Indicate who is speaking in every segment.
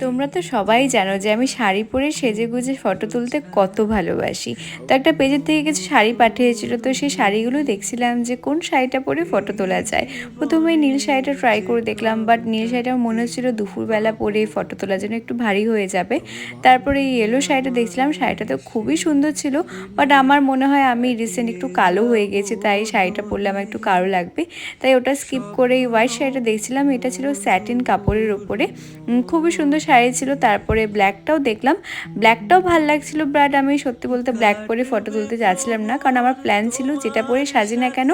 Speaker 1: তোমরা তো সবাই জানো যে আমি শাড়ি পরে সেজে গুজে ফটো তুলতে কত ভালোবাসি। তো একটা পেজের থেকে কিছু শাড়ি পাঠিয়েছিল, তো সেই শাড়িগুলো দেখছিলাম যে কোন শাড়িটা পরে ফটো তোলা যায়। প্রথমে নীল শাড়িটা ট্রাই করে দেখলাম বাট নীল শাড়িটা মনে হচ্ছিল দুপুরবেলা পরে ফটো তোলার জন্য একটু ভারী হয়ে যাবে। তারপরে এই ইয়েলো শাড়িটা দেখছিলাম, শাড়িটা তো খুবই সুন্দর ছিল বাট আমার মনে হয় আমি রিসেন্ট একটু কালো হয়ে গেছি, তাই শাড়িটা পরলে আমার একটু কালো লাগবে। তাই ওটা স্কিপ করে হোয়াইট শাড়িটা দেখছিলাম, এটা ছিল স্যাটিন কাপড়ের ওপরে খুবই সুন্দর শাড়ি ছিল, তারপরে ব্ল্যাকটাও দেখলাম। ব্ল্যাকটাও ভালো লাগছিল ব্রাড আমি সত্যি বলতে ব্ল্যাক পরে ফটো তুলতে যাচ্ছিলাম না, কারণ আমার প্ল্যান ছিল যেটা পরে সাজি না কেন,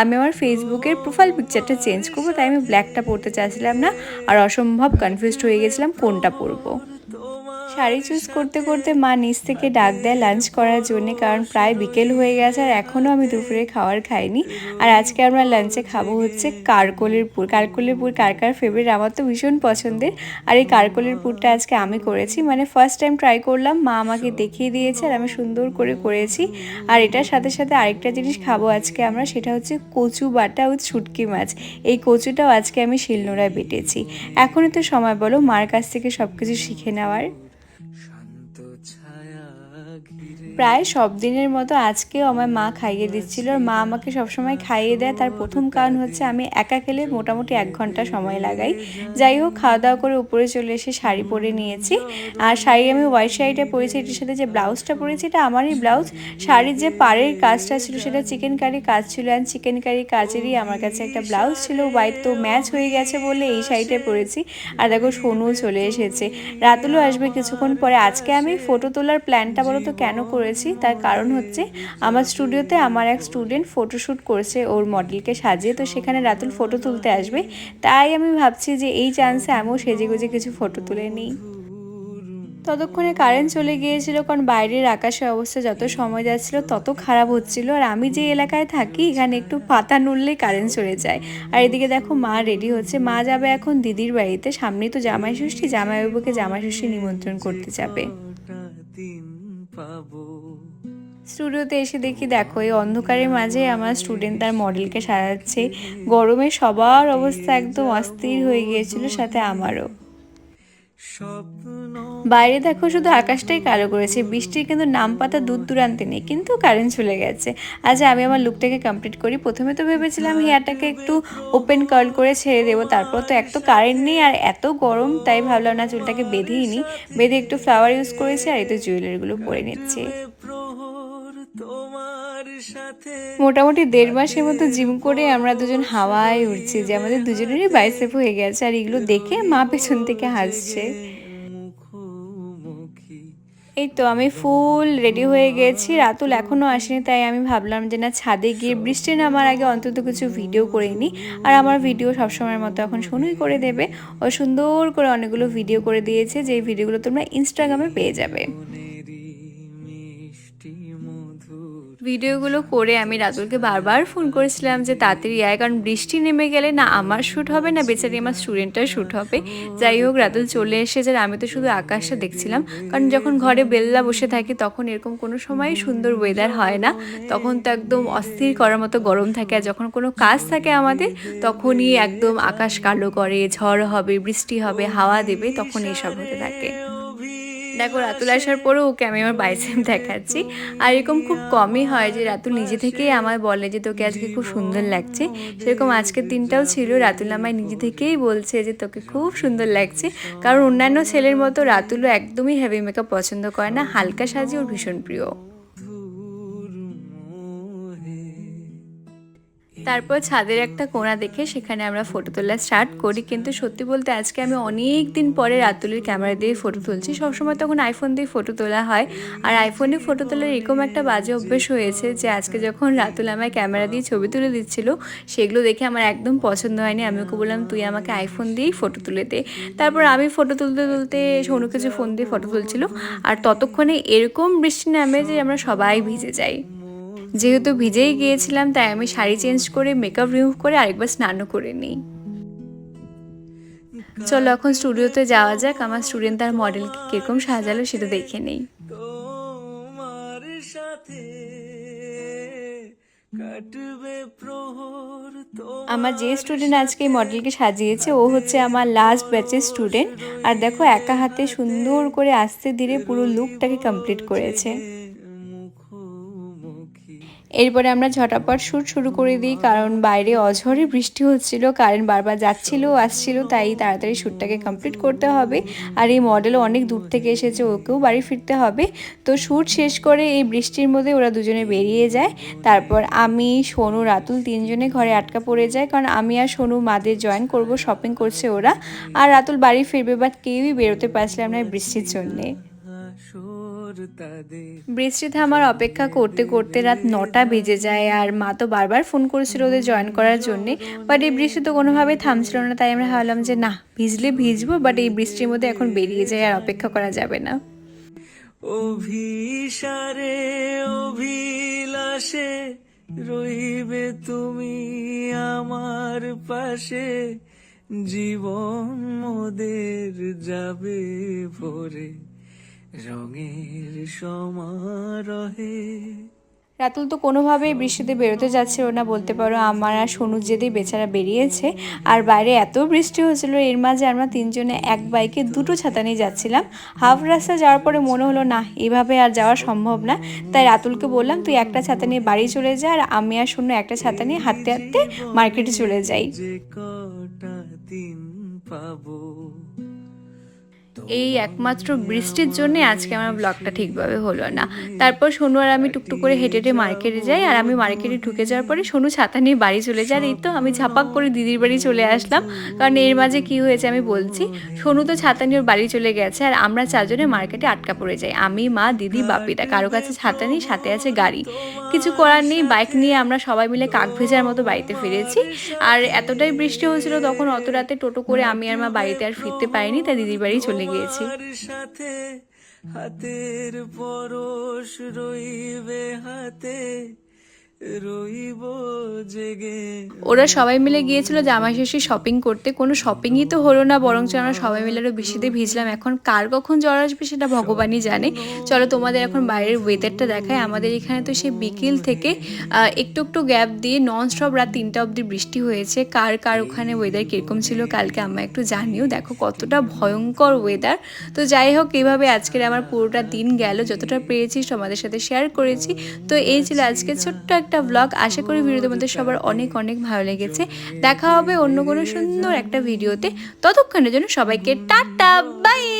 Speaker 1: আমি আমার ফেসবুকের প্রোফাইল পিকচারটা চেঞ্জ করব, তাই আমি ব্ল্যাকটা পরতে চাচ্ছিলাম না, আর অসম্ভব কনফিউজড হয়ে গেছিলাম কোনটা পরবো। শাড়ি চুজ করতে করতে মা নিচ থেকে ডাক দেয় লাঞ্চ করার জন্য, কারণ প্রায় বিকেল হয়ে গেছে আর এখনও আমি দুপুরে খাওয়ার খাইনি। আর আজকে আমরা লাঞ্চে খাব হচ্ছে কারকলের পুর কারকলের পুর কার কার ফেভারিট আমার তো ভীষণ পছন্দের। আর এই কারকলের পুরটা আজকে আমি করেছি। মানে ফার্স্ট টাইম ট্রাই করলাম, মা আমাকে দেখিয়ে দিয়েছে আর আমি সুন্দর করে করেছি। আর এটার সাথে সাথে আরেকটা জিনিস খাব আজকে আমরা, সেটা হচ্ছে কচু বাটা ও ছুটকি মাছ। এই কচুটাও আজকে আমি শিলনোড়ায় বেটেছি। এখনই তো সময় বলো, মার কাছ থেকে সব কিছু শিখে নেওয়ার।
Speaker 2: শান্ত ছায়া ঘিরে
Speaker 1: প্রায় সব দিনের মতো আজকেও আমার মা খাইয়ে দিচ্ছিল। আর মা আমাকে সবসময় খাইয়ে দেয়। তার প্রথম কারণ হচ্ছে আমি একা খেলে মোটামুটি এক ঘণ্টা সময় লাগাই। যাই হোক খাওয়া দাওয়া করে উপরে চলে এসে শাড়ি পরে নিয়েছি। আর শাড়ি আমি হোয়াইট শাড়িটা পরেছি, এটির সাথে যে ব্লাউজটা পরেছি, এটা আমারই ব্লাউজ। শাড়ির যে পাড়ের কাজটা ছিল, সেটা চিকেন কারি কাজ ছিল। অ্যান্ড চিকেন কারি কাজেরই আমার কাছে একটা ব্লাউজ ছিল। হোয়াইট তো ম্যাচ হয়ে গেছে বলে এই শাড়িটা পরেছি। আর দেখো, সোনু চলে এসেছে। রাতুলও আসবে কিছুক্ষণ পরে। আজকে আমি ফটো তোলার প্ল্যানটা বলো তো কেন করেছি, তার কারণ হচ্ছে আমার স্টুডিওতে আমার এক স্টুডেন্ট ফটোশ্যুট করেছে ওর মডেলকে সাজিয়ে, তো সেখানে রাতুল ফটো তুলতে আসবে। তাই আমি ভাবছি যে এই চান্সে আমিও সেজে গুজে কিছু ফটো তুলে নিই। ততক্ষণে কারেন্ট চলে গিয়েছিল, কারণ বাইরের আকাশের অবস্থা যত সময় যাচ্ছিল তত খারাপ হচ্ছিল। আর আমি যে এলাকায় থাকি, এখানে একটু পাতা নড়লেই কারেন্ট চলে যায়। আর এদিকে দেখো মা রেডি হচ্ছে। মা যাবে এখন দিদির বাড়িতে। সামনেই তো জামাই ষষ্ঠী জামাইবাবুকে জামাই ষষ্ঠী নিমন্ত্রণ করতে যাবে।
Speaker 2: পাবো।
Speaker 1: স্টুডিওতে এসে দেখি, দেখো, এই অন্ধকারের মাঝে আমার স্টুডেন্ট তার মডেলকে সাজাচ্ছে। গরমে সবার অবস্থা একদম অস্থির হয়ে গিয়েছিল, সাথে আমারও। বাইরে দেখো, শুধু আকাশটাই কালো করেছে, বৃষ্টির কিন্তু নাম পাতা দূর দূরান্তে নেই, কিন্তু কারেন্ট চলে গেছে। আজ আমি আমার লুকটাকে কমপ্লিট করি। প্রথমে তো ভেবেছিলাম হেয়ারটাকে একটু ওপেন কার্ল করে ছেড়ে দেবো, তারপর তো এক তো কারেন্ট নেই আর এত গরম, তাই ভাবলাম না চুলটাকে বেঁধেই নিই বেঁধে একটু ফ্লাওয়ার ইউজ করেছি আর এই তো জুয়েলারিগুলো পরে নিচ্ছে। মোটামুটি দেড় মাসের মতো জিম করে আমরা দুজন হাওয়ায় উঠছি যে আমাদের দুজনেরই বাইসেপ হয়ে গেছে আর এগুলো দেখে মা পেছন থেকে হাসছে। এই তো আমি ফুল রেডি হয়ে গেছি। রাতুল এখনও আসেনি, তাই আমি ভাবলাম যে না, ছাদে গিয়ে বৃষ্টি নামার আগে অন্তত কিছু ভিডিও করে নিই আর আমার ভিডিও সবসময়ের মতো এখন শুনুই করে দেবে। ও সুন্দর করে অনেকগুলো ভিডিও করে দিয়েছে যে ভিডিওগুলো তোমরা ইনস্টাগ্রামে পেয়ে যাবে। ভিডিওগুলো করে আমি রাতুলকে বারবার ফোন করেছিলাম যে, তাড়াতাড়ি আয়, কারণ বৃষ্টি নেমে গেলে না আমার শ্যুট হবে, না বেচারি আমার স্টুডেন্টটার শ্যুট হবে। যাই হোক, রাতুল চলে এসেছে আর আমি তো শুধু আকাশটা দেখছিলাম। কারণ যখন ঘরে বেল্লা বসে থাকি, তখন এরকম কোনো সময় সুন্দর ওয়েদার হয় না। তখন তো একদম অস্থির করার মতো গরম থাকে। আর যখন কোনো কাজ থাকে আমাদের, তখনই একদম আকাশ কালো করে, ঝড় হবে, বৃষ্টি হবে, হাওয়া দেবে, তখন এইসব হতে থাকে। দেখো রাতুল আসার পরেও ওকে আমি আমার বাইসেপ দেখাচ্ছি। আর এরকম খুব কমই হয় যে রাতুল নিজে থেকেই আমায় বলে যে তোকে আজকে খুব সুন্দর লাগছে। সেরকম আজকের দিনটাও ছিল, রাতুল আমায় নিজে থেকেই বলছে যে তোকে খুব সুন্দর লাগছে। কারণ অন্যান্য ছেলের মতো রাতুলও একদমই হেভি মেকআপ পছন্দ করে না, হালকা সাজে ওর ভীষণ প্রিয়। তারপর ছাদের একটা কোণা দেখে সেখানে আমরা ফটো তোলা স্টার্ট করি। কিন্তু সত্যি বলতে আজকে আমি অনেক দিন পরে রাতুলের ক্যামেরা দিয়ে ফটো তুলছি। সবসময় তখন আইফোন দিয়ে ফটো তোলা হয়। আর আইফোনে ফটো তোলার এরকম একটা বাজে অভ্যেস হয়েছে যে আজকে যখন রাতুল আমায় ক্যামেরা দিয়ে ছবি তুলে দিচ্ছিল, সেগুলো দেখে আমার একদম পছন্দ হয়নি। আমি ওকে বললাম, তুই আমাকে আইফোন দিয়েই ফটো তুলে দে। তারপর আমি ফটো তুলতে তুলতে সোনু কিছু ফোন দিয়ে ফটো তুলছিল। আর ততক্ষণে এরকম বৃষ্টি নামে যে আমরা সবাই ভিজে যাই। যেহেতু ভিজেই গিয়েছিলাম তাই আমি শাড়ি চেঞ্জ করে মেকআপ রিমুভ করে আরেকবার স্নানও করে নিই। চলো এখন স্টুডিওতে যাওয়া যাক আমার স্টুডেন্ট তার মডেলকে কীরকম সাজালো সেটা দেখে নেই। আমার যে স্টুডেন্ট আজকে এই মডেলকে সাজিয়েছে ও হচ্ছে আমার লাস্ট ব্যাচের স্টুডেন্ট আর দেখো একা হাতে সুন্দর করে আস্তে ধীরে পুরো লুকটাকে কমপ্লিট করেছে। এরপরে আমরা ঝটাপট শ্যুট শুরু করে দিই, কারণ বাইরে অঝরে বৃষ্টি হচ্ছিল কারেন্ট বারবার যাচ্ছিল আসছিল, তাই তাড়াতাড়ি শ্যুটটাকে কমপ্লিট করতে হবে। আর এই মডেলও অনেক দূর থেকে এসেছে, ওকেও বাড়ি ফিরতে হবে। তো শ্যুট শেষ করে এই বৃষ্টির মধ্যে ওরা দুজনে বেরিয়ে যায়। তারপর আমি, সোনু, রাতুল তিনজনে ঘরে আটকা পড়ে যায়, কারণ আমি আর সোনু মাদের জয়েন করব শপিং করছে ওরা। আর রাতুল বাড়ি ফিরবে বাট কেউই বেরোতে পারছিলাম না বৃষ্টির জন্যে। বৃষ্টি থামার অপেক্ষা করতে করতে রাত নটা বেজে যায় আর মা তো বারবার ফোন করেছিল ওদের জয়েন করার জন্যে বাট এই বৃষ্টি তো কোনোভাবেই থামছিল না তাই আমরা ভাবলাম যে না ভিজলে ভিজবো বাট এই বৃষ্টির মধ্যে এখন বেরিয়ে যায় আর অপেক্ষা করা যাবে না।
Speaker 2: অভিসারে অভিলাষে রইবে তুমি আমার পাশে। জীবন মোদের যাবে ভরে। রঙের সমারোহে।
Speaker 1: রাতুল তো কোনোভাবেই বৃষ্টিতে বেরোতে যাচ্ছিল না বলতে পারো আমার আর সোনুর যেতেই বেচারা বেরিয়েছে। আর বাইরে এত বৃষ্টি হচ্ছিল এর মাঝে আমরা তিনজনে এক বাইকে দুটো ছাতা নিয়ে যাচ্ছিলাম। হাফ রাস্তা যাওয়ার পরে মনে হলো না এভাবে আর যাওয়া সম্ভব না। তাই রাতুলকে বললাম তুই একটা ছাতা নিয়ে বাড়ি চলে যা আর আমি আর শূন্য একটা ছাতা নিয়ে হাঁটতে হাঁটতে মার্কেটে চলে যাই।
Speaker 2: পাবো।
Speaker 1: এই একমাত্র বৃষ্টির জন্য আজকে আমার ব্লগটা ঠিকভাবে হলো না। তারপর সোনু আর আমি টুকটুক করে হেঁটে হেঁটে মার্কেটে যাই, আর আমি মার্কেটে ঢুকে যাওয়ার পরে সোনু ছাতা নিয়ে বাড়ি চলে যায়। এই তো আমি ঝাপাক করে দিদির বাড়ি চলে আসলাম। কারণ এর মাঝে কি হয়েছে আমি বলছি, সোনু তো ছাতা নিয়ে বাড়ি চলে গেছে, আর আমরা চারজনে মার্কেটে আটকা পড়ে যাই। আমি, মা, দিদি বাপিদা কারও কাছে ছাতা নেই, সাথে আছে গাড়ি। কিছু করার নেই বাইক নিয়ে আমরা সবাই মিলে কাক ভেজার মতো বাড়িতে ফিরেছি। আর এতটাই বৃষ্টি হয়েছিল তখন অত রাতে টোটো করে আমি আর মা বাড়িতে আর ফিরতে পারিনি, তাই দিদির বাড়ি চলে গিয়েছি।
Speaker 2: সাথে হাতের পরশ রইবে হাতে।
Speaker 1: ওরা সবাই মিলে গিয়েছিল জামাই শেষে শপিং করতে। কোনো শপিংই তো হলো না, বরঞ্চ আমরা সবাই মিলে আরও বৃষ্টিতে ভিজলাম। এখন কার কখন জ্বর আসবে সেটা ভগবানই জানে। চলো তোমাদের এখন বাইরের ওয়েদারটা দেখায় আমাদের এখানে তো সে বিকেল থেকে একটু একটু গ্যাপ দিয়ে নন স্টপ রাত তিনটা অবধি বৃষ্টি হয়েছে। কার কার ওখানে ওয়েদার কীরকম ছিল কালকে আমরা একটু জানিও। দেখো কতটা ভয়ঙ্কর ওয়েদার তো যাই হোক এইভাবে আজকের আমার পুরোটা দিন গেল। যতটা পেরেছি তোমাদের সাথে শেয়ার করেছি। তো এই ছিল আজকে ছোট্ট একটা ব্লগ আশা করি ভিডিও মধ্যে সবার অনেক অনেক ভালো লেগেছে। দেখা হবে অন্য কোনো সুন্দর একটা ভিডিওতে। ততক্ষণের জন্য সবাইকে টাটা বাই